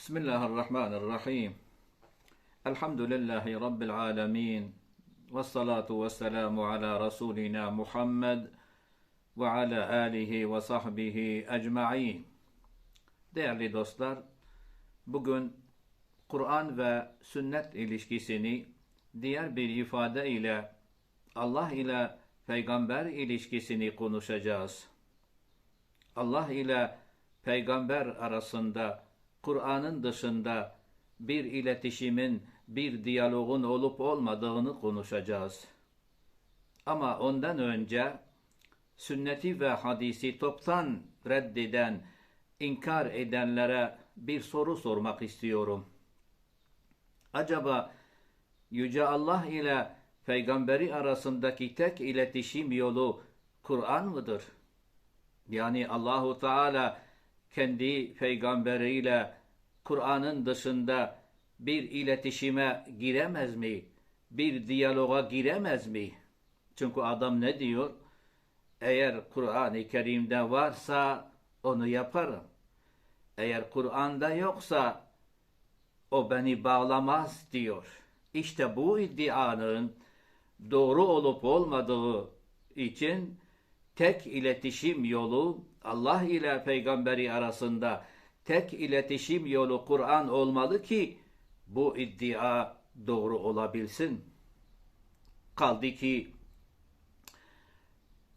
بسم الله الرحمن الرحيم الحمد لله رب العالمين والصلاة والسلام على رسولنا محمد وعلى آله وصحبه أجمعين Değerli dostlar, bugün Kur'an ve sünnet ilişkisini diğer bir ifade ile Allah ile peygamber ilişkisini konuşacağız. Allah ile peygamber arasında Kur'an'ın dışında bir iletişimin, bir diyaloğun olup olmadığını konuşacağız. Ama ondan önce sünneti ve hadisi toptan reddeden, inkar edenlere bir soru sormak istiyorum. Acaba Yüce Allah ile peygamberi arasındaki tek iletişim yolu Kur'an mıdır? Yani Allahu Teala kendi peygamberiyle Kur'an'ın dışında bir iletişime giremez mi? Bir diyaloğa giremez mi? Çünkü adam ne diyor? Eğer Kur'an-ı Kerim'de varsa onu yaparım. Eğer Kur'an'da yoksa o beni bağlamaz diyor. İşte bu iddianın doğru olup olmadığı için tek iletişim yolu Allah ile peygamberi arasında tek iletişim yolu Kur'an olmalı ki bu iddia doğru olabilsin. Kaldı ki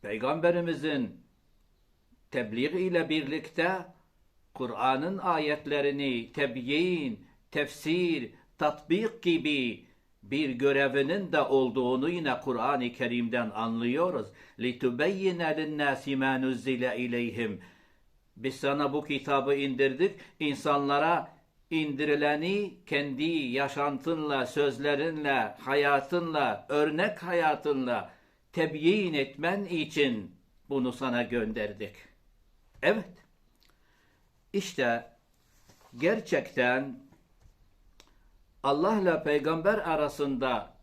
peygamberimizin tebliğ ile birlikte Kur'an'ın ayetlerini tebyin, tefsir, tatbik gibi bir görevinin de olduğunu yine Kur'an-ı Kerim'den anlıyoruz. لِتُبَيِّنَ لِلنَّاسِ مَا نُزِّلَ اِلَيْهِمْ Biz sana bu kitabı indirdik, insanlara indirileni kendi yaşantınla, sözlerinle, hayatınla, örnek hayatınla tebyin etmen için bunu sana gönderdik. Evet, işte gerçekten Allah ile peygamber arasında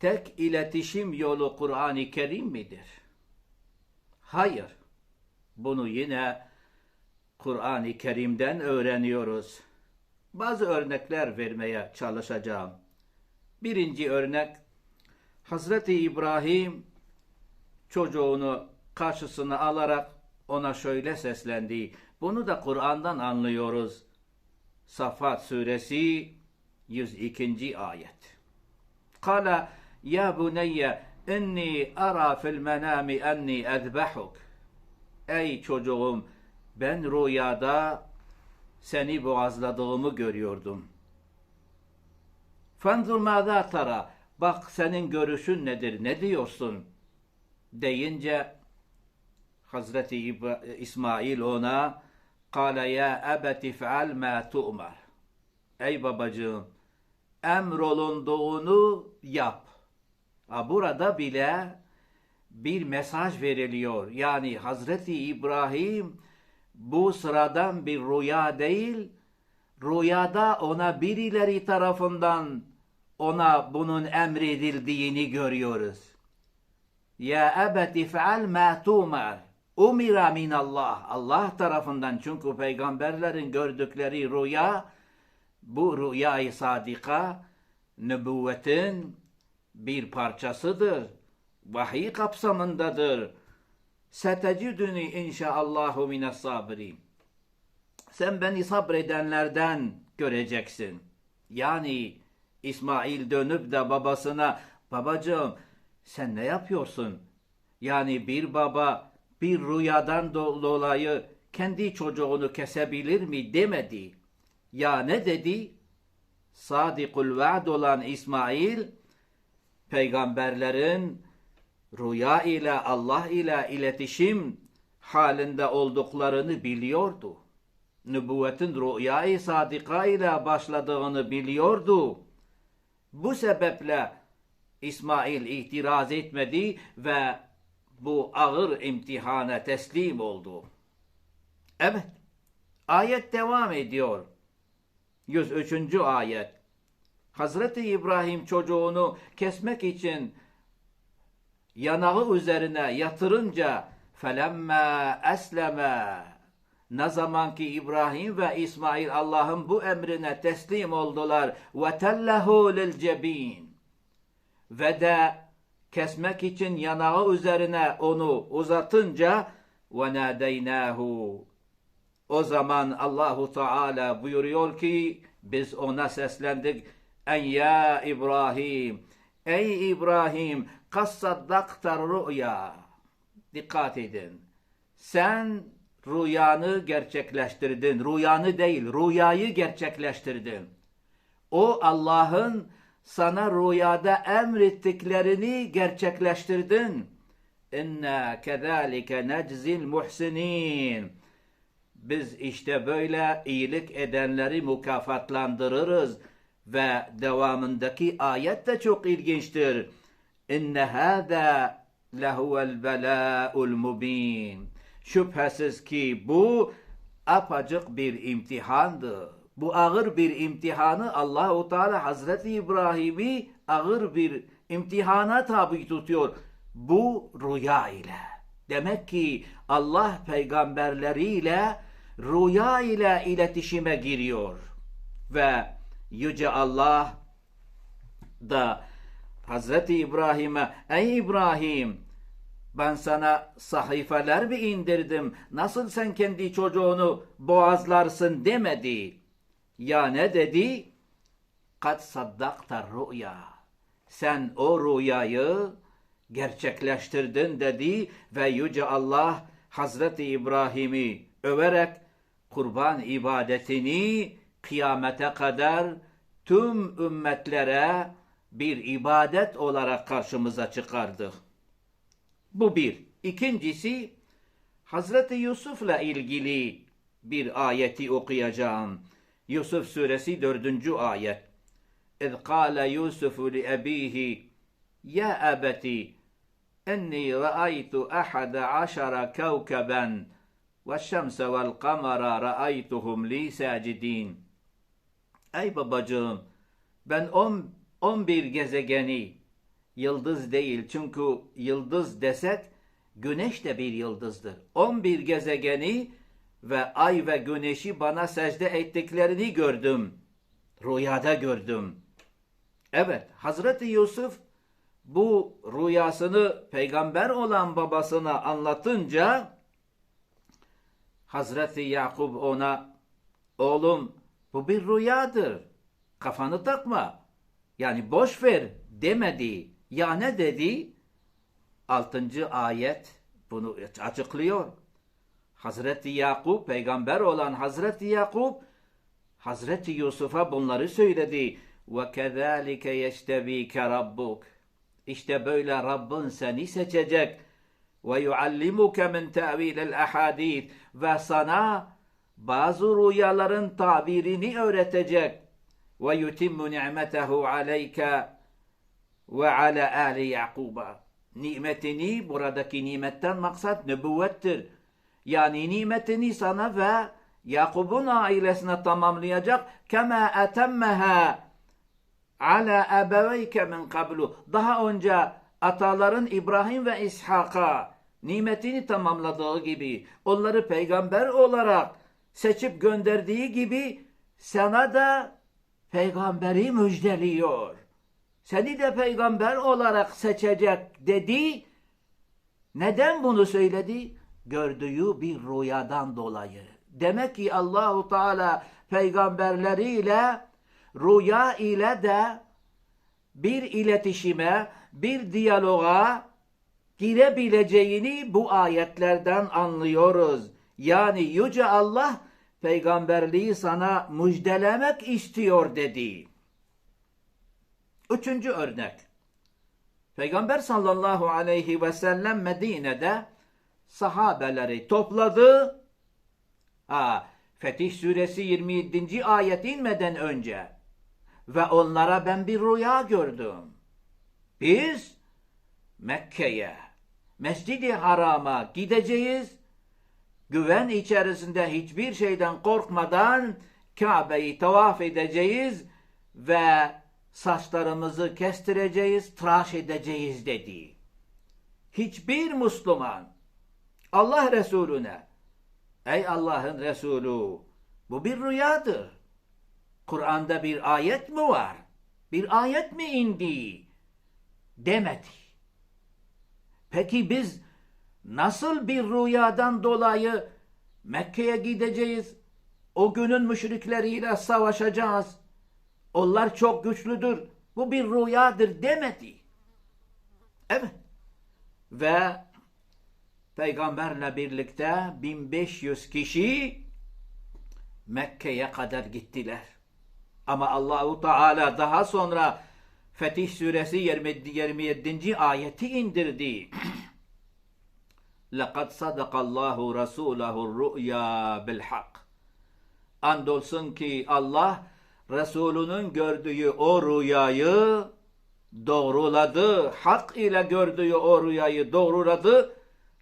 tek iletişim yolu Kur'an-ı Kerim midir? Hayır. Bunu yine Kur'an-ı Kerim'den öğreniyoruz. Bazı örnekler vermeye çalışacağım. Birinci örnek Hazreti İbrahim çocuğunu karşısına alarak ona şöyle seslendi. Bunu da Kur'an'dan anlıyoruz. Safat suresi 102. ayet. Kala ya buneyye inni ara fil menami enni ezbahuk. Ey çocuğum ben rüyada seni boğazladığımı görüyordum. Fenzur mâzâ tara. Bak senin görüşün nedir? Ne diyorsun? Deyince Hazreti İsmail ona Kale ya ebeti fe'al ma tu'mar. Ey babacığım emrolunduğunu yap. Burada bile bir mesaj veriliyor. Yani Hazreti İbrahim bu sıradan bir rüya değil, rüyada ona birileri tarafından ona bunun emredildiğini görüyoruz. Ya ebeti fe'al ma tu'mar. Umira min Allah. Allah tarafından çünkü peygamberlerin gördükleri rüya bu rüyayı sadika nübüvvetin bir parçasıdır. Vahiy kapsamındadır. Seteciduni inşaallahu mines sabirin. Sen beni sabredenlerden göreceksin. Yani İsmail dönüp de babasına babacığım sen ne yapıyorsun? Yani bir baba bir rüyadan do- dolayı kendi çocuğunu kesebilir mi demedi. Ya ne dedi? Sadikul vaad olan İsmail peygamberlerin rüya ile Allah ile iletişim halinde olduklarını biliyordu. Nübüvvetin rüyayı sadika ile başladığını biliyordu. Bu sebeple İsmail itiraz etmedi ve bu ağır imtihana teslim oldu. Evet, ayet devam ediyor. 103. ayet. Hazreti İbrahim çocuğunu kesmek için yanağı üzerine yatırınca felemma esleme Ne zaman ki İbrahim ve İsmail Allah'ın bu emrine teslim oldular. Ve tellehu lil cebin. Ve de kesmek için yanağı üzerine onu uzatınca ve nadeynahu. O zaman Allahu Teala buyuruyor ki biz ona seslendik. En ya İbrahim. Ey İbrahim kassaddaktar rüya. Dikkat edin. Sen rüyanı gerçekleştirdin. Rüyanı değil, rüyayı gerçekleştirdin. O Allah'ın sana rüyada emrettiklerini gerçekleştirdin. İnna kezalike neczil muhsinin. Biz işte böyle iyilik edenleri mükafatlandırırız ve devamındaki ayet de çok ilginçtir. İnne hâzâ lehuvel belâ'ul mubin. Şüphesiz ki bu apacık bir imtihandı. Bu ağır bir imtihanı Allahu Teala Hazreti İbrahim'i ağır bir imtihana tabi tutuyor. Bu rüya ile. Demek ki Allah peygamberleriyle rüya ile iletişime giriyor. Ve Yüce Allah da Hazreti İbrahim'e ey İbrahim ben sana sahifeler mi indirdim? Nasıl sen kendi çocuğunu boğazlarsın demedi. Ya ne dedi? Kat saddakta rüya. Sen o rüyayı gerçekleştirdin dedi ve Yüce Allah Hazreti İbrahim'i överek kurban ibadetini kıyamete kadar tüm ümmetlere bir ibadet olarak karşımıza çıkardı. Bu bir. İkincisi Hazreti Yusuf'la ilgili bir ayeti okuyacağım. Yusuf suresi dördüncü ayet. اِذْ قَالَ يُوسُفُ لِأَب۪يهِ يَا أَبَتِ اِنِّي رَأَيْتُ أَحَدَ عَشَرَ كَوْكَبًا وَالشَّمْسَ وَالْقَمَرَ رَأَيْتُهُمْ لِي سَاجِد۪ينَ Ey babacığım ben on, on bir gezegeni yıldız değil çünkü yıldız desek güneş de bir yıldızdır. On bir gezegeni ve ay ve güneşi bana secde ettiklerini gördüm. Rüyada gördüm. Evet, Hazreti Yusuf bu rüyasını peygamber olan babasına anlatınca Hazreti Yakub ona oğlum bu bir rüyadır. Kafanı takma. Yani boş ver demedi. Ya ne dedi? Altıncı ayet bunu açıklıyor. Hazreti Yakup, peygamber olan Hazreti Yakup, Hazreti Yusuf'a bunları söyledi. وَكَذَٰلِكَ يَشْتَب۪يكَ رَبُّكَ İşte böyle Rabbin seni seçecek. ve yuallimuke min tevilil ahadith ve sana bazı rüyaların tabirini öğretecek ve yutimmu ni'metehu aleyke ve ala ali Yakub'a. Nimetini, buradaki nimetten maksat nübüvvettir. Yani nimetini sana ve Yakub'un ailesine tamamlayacak. Kema etemmeha ala ebeveyke min kablu. Daha önce ataların İbrahim ve İshak'a nimetini tamamladığı gibi, onları peygamber olarak seçip gönderdiği gibi sana da peygamberi müjdeliyor. Seni de peygamber olarak seçecek dedi. Neden bunu söyledi? Gördüğü bir rüyadan dolayı. Demek ki Allahu Teala peygamberleriyle rüya ile de bir iletişime, bir diyaloğa girebileceğini bu ayetlerden anlıyoruz. Yani Yüce Allah peygamberliği sana müjdelemek istiyor dedi. Üçüncü örnek. Peygamber sallallahu aleyhi ve sellem Medine'de sahabeleri topladı. Ha, Fetih suresi 27. ayet inmeden önce ve onlara ben bir rüya gördüm. Biz Mekke'ye, Mescid-i Haram'a gideceğiz. Güven içerisinde hiçbir şeyden korkmadan Kabe'yi tavaf edeceğiz ve saçlarımızı kestireceğiz, tıraş edeceğiz dedi. Hiçbir Müslüman Allah Resulüne Ey Allah'ın Resulü bu bir rüyadır. Kur'an'da bir ayet mi var? Bir ayet mi indi? Demedi. Peki biz nasıl bir rüyadan dolayı Mekke'ye gideceğiz? O günün müşrikleriyle savaşacağız. Onlar çok güçlüdür. Bu bir rüyadır demedi. Evet. Ve peygamberle birlikte 1500 kişi Mekke'ye kadar gittiler. Ama Allahu Teala daha sonra Fetih Suresi 27. ayeti indirdi. لَقَدْ صَدَقَ اللّٰهُ رَسُولَهُ الرُّؤْيَا بِالْحَقِّ Andolsun ki Allah Resulünün gördüğü o rüyayı doğruladı. Hak ile gördüğü o rüyayı doğruladı.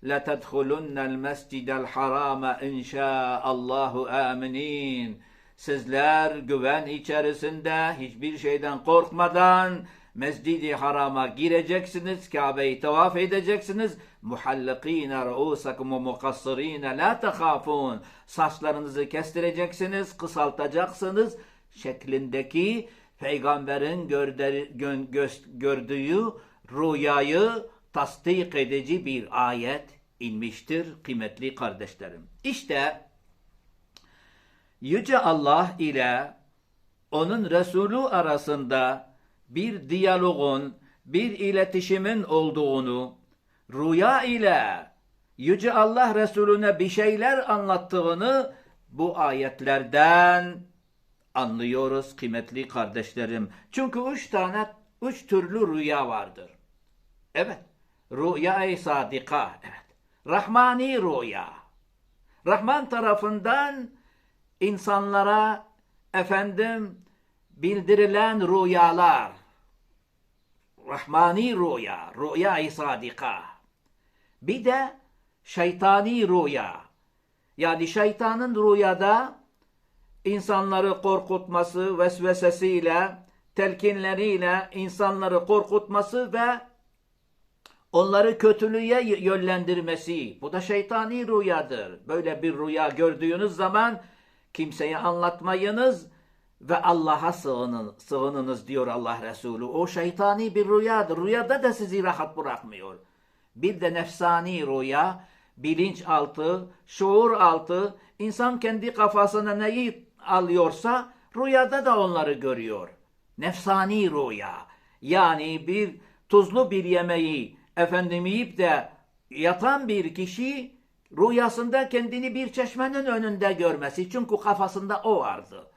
لَتَدْخُلُنَّ الْمَسْجِدَ الْحَرَامَ اِنْ شَاءَ اللّٰهُ آمِنِينَ Sizler güven içerisinde hiçbir şeyden korkmadan Mescid-i Haram'a gireceksiniz, Kabe'yi tavaf edeceksiniz. Muhallikine ruusakum ve mukassirine la tehafun. Saçlarınızı kestireceksiniz, kısaltacaksınız şeklindeki peygamberin gördüğü rüyayı tasdik edici bir ayet inmiştir kıymetli kardeşlerim. İşte Yüce Allah ile onun Resulü arasında bir diyalogun, bir iletişimin olduğunu, rüya ile Yüce Allah Resulüne bir şeyler anlattığını bu ayetlerden anlıyoruz kıymetli kardeşlerim. Çünkü üç tane, üç türlü rüya vardır. Evet, rüya-i sadika, evet. Rahmani rüya. Rahman tarafından insanlara efendim bildirilen rüyalar. Rahmani rüya, rüya-i sadika. Bir de şeytani rüya. Yani şeytanın rüyada insanları korkutması vesvesesiyle, telkinleriyle insanları korkutması ve onları kötülüğe yönlendirmesi. Bu da şeytani rüyadır. Böyle bir rüya gördüğünüz zaman kimseye anlatmayınız ve Allah'a sığının, sığınınız diyor Allah Resulü. O şeytani bir rüyadır. Rüyada da sizi rahat bırakmıyor. Bir de nefsani rüya, bilinçaltı, şuur altı, insan kendi kafasına neyi alıyorsa rüyada da onları görüyor. Nefsani rüya. Yani bir tuzlu bir yemeği efendim yiyip de yatan bir kişi rüyasında kendini bir çeşmenin önünde görmesi. Çünkü kafasında o vardı.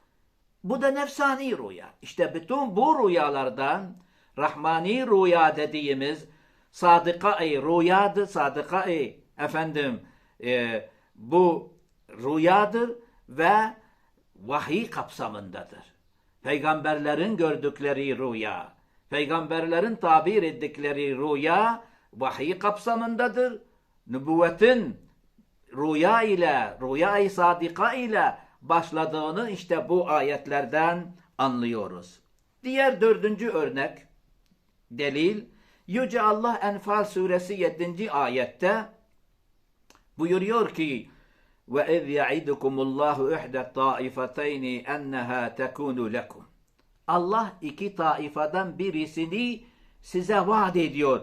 Bu da nefsani rüya. İşte bütün bu rüyalardan Rahmani rüya dediğimiz sadıka-i rüyadır. Sadıka-i efendim e, bu rüyadır ve vahiy kapsamındadır. Peygamberlerin gördükleri rüya, peygamberlerin tabir ettikleri rüya vahiy kapsamındadır. Nübüvvetin rüya ile, rüya-i sadika ile başladığını işte bu ayetlerden anlıyoruz. Diğer dördüncü örnek, delil, Yüce Allah Enfal suresi 7. ayette buyuruyor ki وَاِذْ يَعِدُكُمُ اللّٰهُ اِحْدَ الطَّائِفَتَيْنِ اَنَّهَا تَكُونُ لَكُمْ Allah iki taifadan birisini size vaat ediyor.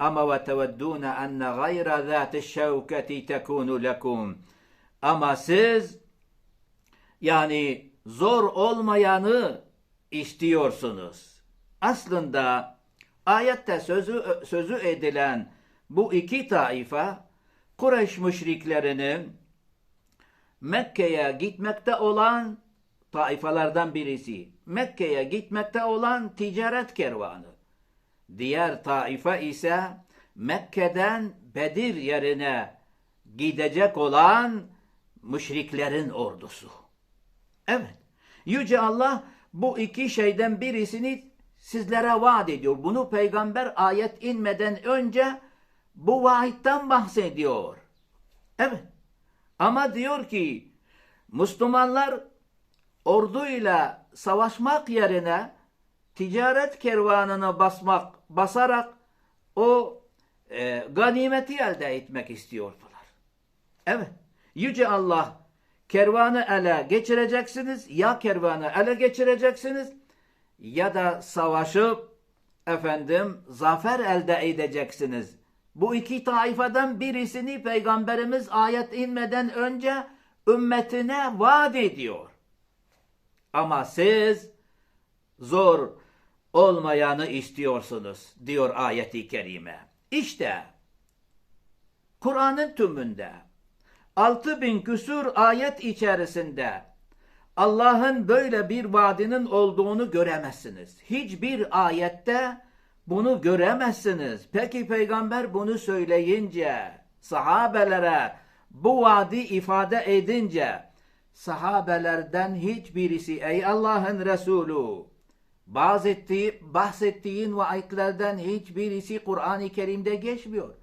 Ama ve teveddûne enne gayra zâti şevketi tekûnu lekum. Ama siz yani zor olmayanı istiyorsunuz. Aslında ayette sözü, sözü edilen bu iki taifa Kureyş müşriklerinin Mekke'ye gitmekte olan taifalardan birisi. Mekke'ye gitmekte olan ticaret kervanı. Diğer taifa ise Mekke'den Bedir yerine gidecek olan müşriklerin ordusu. Evet. Yüce Allah bu iki şeyden birisini sizlere vaat ediyor. Bunu peygamber ayet inmeden önce bu vaitten bahsediyor. Evet. Ama diyor ki Müslümanlar orduyla savaşmak yerine ticaret kervanını basmak, basarak o e, ganimeti elde etmek istiyordular. Evet. Yüce Allah kervanı ele geçireceksiniz. Ya kervanı ele geçireceksiniz ya da savaşıp efendim zafer elde edeceksiniz. Bu iki taifeden birisini Peygamberimiz ayet inmeden önce ümmetine vaat ediyor. Ama siz zor olmayanı istiyorsunuz diyor ayeti kerime. İşte Kur'an'ın tümünde 6000 küsur ayet içerisinde Allah'ın böyle bir vaadinin olduğunu göremezsiniz. Hiçbir ayette bunu göremezsiniz. Peki peygamber bunu söyleyince, sahabelere bu vaadi ifade edince, sahabelerden hiçbirisi ey Allah'ın Resulü bahsettiği, bahsettiğin vaatlerden hiçbirisi Kur'an-ı Kerim'de geçmiyor.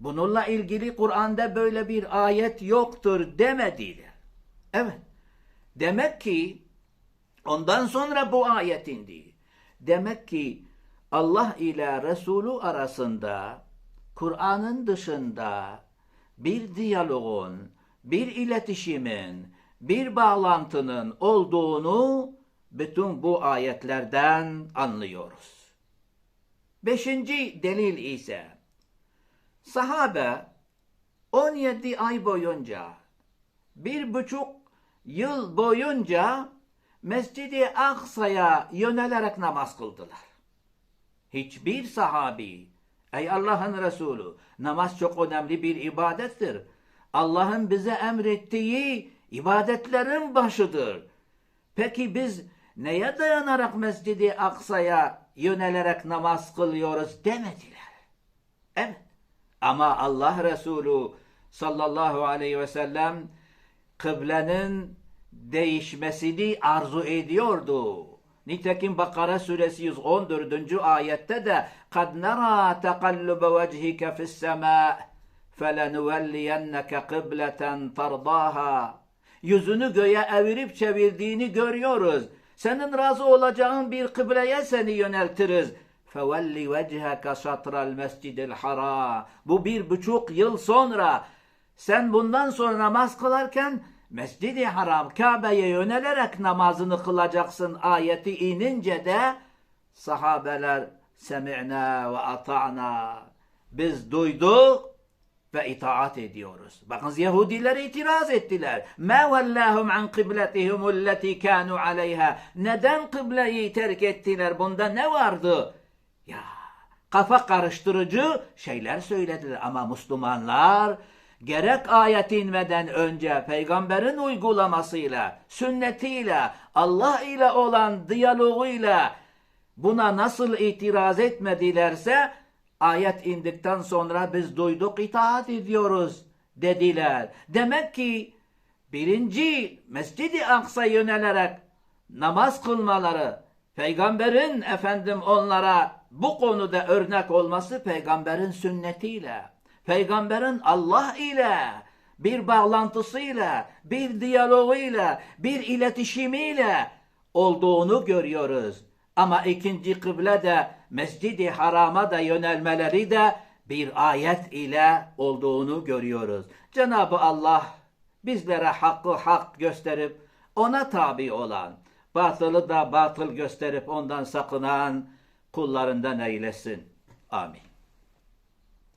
Bununla ilgili Kur'an'da böyle bir ayet yoktur demediler. Evet. Demek ki ondan sonra bu ayet indi. Demek ki Allah ile Resulü arasında Kur'an'ın dışında bir diyaloğun, bir iletişimin, bir bağlantının olduğunu bütün bu ayetlerden anlıyoruz. Beşinci delil ise sahabe 17 ay boyunca bir buçuk yıl boyunca Mescid-i Aksa'ya yönelerek namaz kıldılar. Hiçbir sahabi, ey Allah'ın Resulü, namaz çok önemli bir ibadettir. Allah'ın bize emrettiği ibadetlerin başıdır. Peki biz neye dayanarak Mescid-i Aksa'ya yönelerek namaz kılıyoruz demediler. Evet. Ama Allah Resulü sallallahu aleyhi ve sellem kıblenin değişmesini arzu ediyordu. Nitekim Bakara suresi 114. ayette de قَدْ نَرَى تَقَلُّبَ وَجْهِكَ فِي السَّمَاءِ فَلَنُوَلِّيَنَّكَ قِبْلَةً تَرْضَاهَا Yüzünü göğe evirip çevirdiğini görüyoruz. Senin razı olacağın bir kıbleye seni yöneltiriz. فَوَلِّ وَجْهَكَ شَطْرَ الْمَسْجِدِ الْحَرَامِ Bu bir buçuk yıl sonra sen bundan sonra namaz kılarken Mescid-i Haram Kabe'ye yönelerek namazını kılacaksın ayeti inince de sahabeler semi'na ve ata'na biz duyduk ve itaat ediyoruz. Bakın Yahudiler itiraz ettiler. Ma vallahum an kıbletihum allati kanu aleyha. Neden kıbleyi terk ettiler? Bunda ne vardı? Ya kafa karıştırıcı şeyler söylediler ama Müslümanlar gerek ayet inmeden önce peygamberin uygulamasıyla, sünnetiyle, Allah ile olan diyaloğuyla buna nasıl itiraz etmedilerse ayet indikten sonra biz duyduk itaat ediyoruz dediler. Demek ki birinci Mescid-i Aksa yönelerek namaz kılmaları, peygamberin efendim onlara bu konuda örnek olması peygamberin sünnetiyle, peygamberin Allah ile bir bağlantısıyla, bir diyaloğuyla, bir iletişimiyle olduğunu görüyoruz. Ama ikinci kıble de Mescid-i Haram'a da yönelmeleri de bir ayet ile olduğunu görüyoruz. Cenab-ı Allah bizlere hakkı hak gösterip ona tabi olan, batılı da batıl gösterip ondan sakınan kullarından eylesin. Amin.